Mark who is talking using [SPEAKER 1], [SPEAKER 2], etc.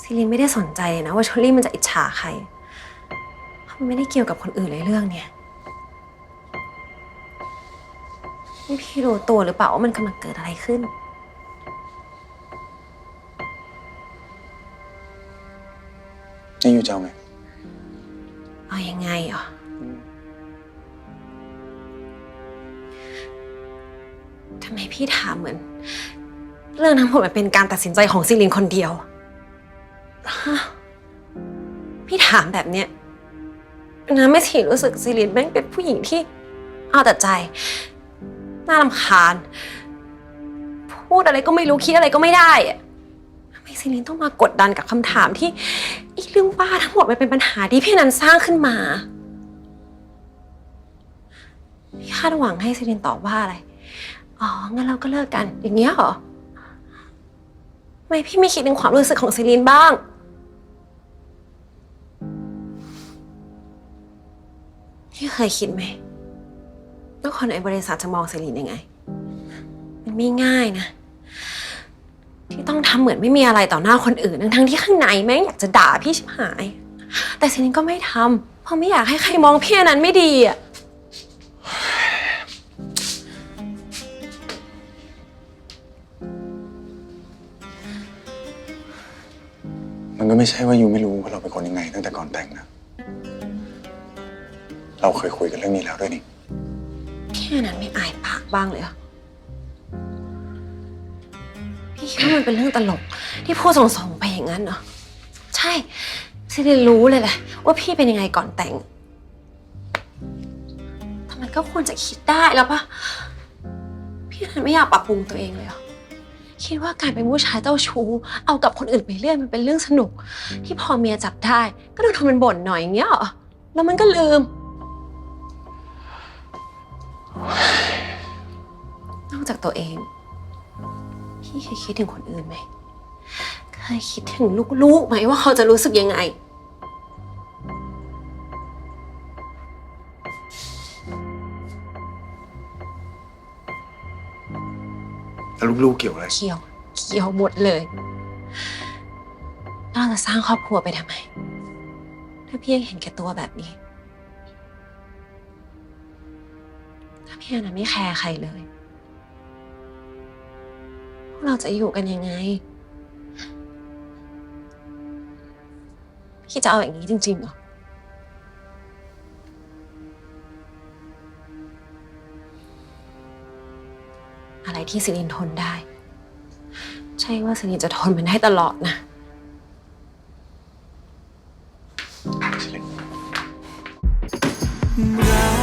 [SPEAKER 1] ซิลินไม่ได้สนใจเลยนะว่าเชอรี่มันจะอิจฉาใครเพราะมันไม่ได้เกี่ยวกับคนอื่นเลยเรื่องเนี้ยนี่พี่รู้ตัวหรือเปล่าว่ามันกำลังเกิดอะไรขึ้น
[SPEAKER 2] นี่อยู่จะเอาไง
[SPEAKER 1] เอายังไงอะทำไมพี่ถามเหมือน เรื่องทั้งหมดมันเป็นการตัดสินใจของซิลินคนเดียวฮะ พี่ถามแบบเนี้ยนะไม่ถีรู้สึกซิลินแม่งเป็นผู้หญิงที่เอาแต่ใจ น่ารำคาญ พูดอะไรก็ไม่รู้คิดอะไรก็ไม่ได้อะทำไมซิลินต้องมากดดันกับคำถามที่อีเรื่องบ้าทั้งหมดมันเป็นปัญหาที่พี่นันสร้างขึ้นมาพี่คาดหวังให้ซิลินตอบว่าอะไร อ๋อ งั้นเราก็เลิกกัน อย่างเงี้ยเหรอทำไมพี่ไม่คิดถึงความรู้สึกของซิลินบ้าง พี่เคยคิดไหมว่าคนในบริษัทจะมองซิลินยังไง มันไม่ง่ายนะ ที่ต้องทำเหมือนไม่มีอะไรต่อหน้าคนอื่น ทั้งๆที่ข้างในแม่งอยากจะด่าพี่ชิบหาย แต่ซิลินก็ไม่ทำเพราะไม่อยากให้ใครมองพี่อันนั้นไม่ดีอะ
[SPEAKER 2] มันก็ไม่ใช่ว่ายูไม่รู้ว่าเราเป็นคนยังไงตั้งแต่ก่อนแต่งนะ เราเคยคุยกันเรื่องนี้แล้วด้วยนี่
[SPEAKER 1] พี่อนันไม่อายปากบ้างเลยเหรอพี่คิดว่ามันเป็นเรื่องตลก ที่พูดส่งๆไปอย่างนั้นเหรอ ใช่ซิลินรู้เลยแหละว่าพี่เป็นยังไงก่อนแต่ง แต่มันก็ควรจะคิดได้แล้วปะพี่อนันไม่อยากปรับปรุงตัวเองเลยเหรอ คิดว่าการเป็นผู้ชายเจ้าชู้ เอากับคนอื่นไปเรื่อยมันเป็นเรื่องสนุก ที่พอเมียจับได้ ก็ต้องทำเป็นบ่นหน่อยอย่างเงี้ยเหรอ แล้วมันก็ลืม นอกจากตัวเอง พี่เคยคิดถึงคนอื่นไหม เคยคิดถึงลูกๆไหมว่าเขาจะรู้สึกยังไง
[SPEAKER 2] แล้วลูกๆเกี่ยวอะไร
[SPEAKER 1] เกี่ยว เกี่ยวหมดเลยแล้วเราจะสร้างครอบครัวไปทำไม ถ้าพี่ยังเห็นแก่ตัวแบบนี้ ถ้าพี่อนันต์ไม่แคร์ใครเลยพวก เราจะอยู่กันยังไง พี่จะเอาอย่างนี้จริงๆเหรอ อะไรที่สิรินทนได้ ใช่ว่าสิรินจะทนมันได้ตลอดนะ
[SPEAKER 2] ชิลิน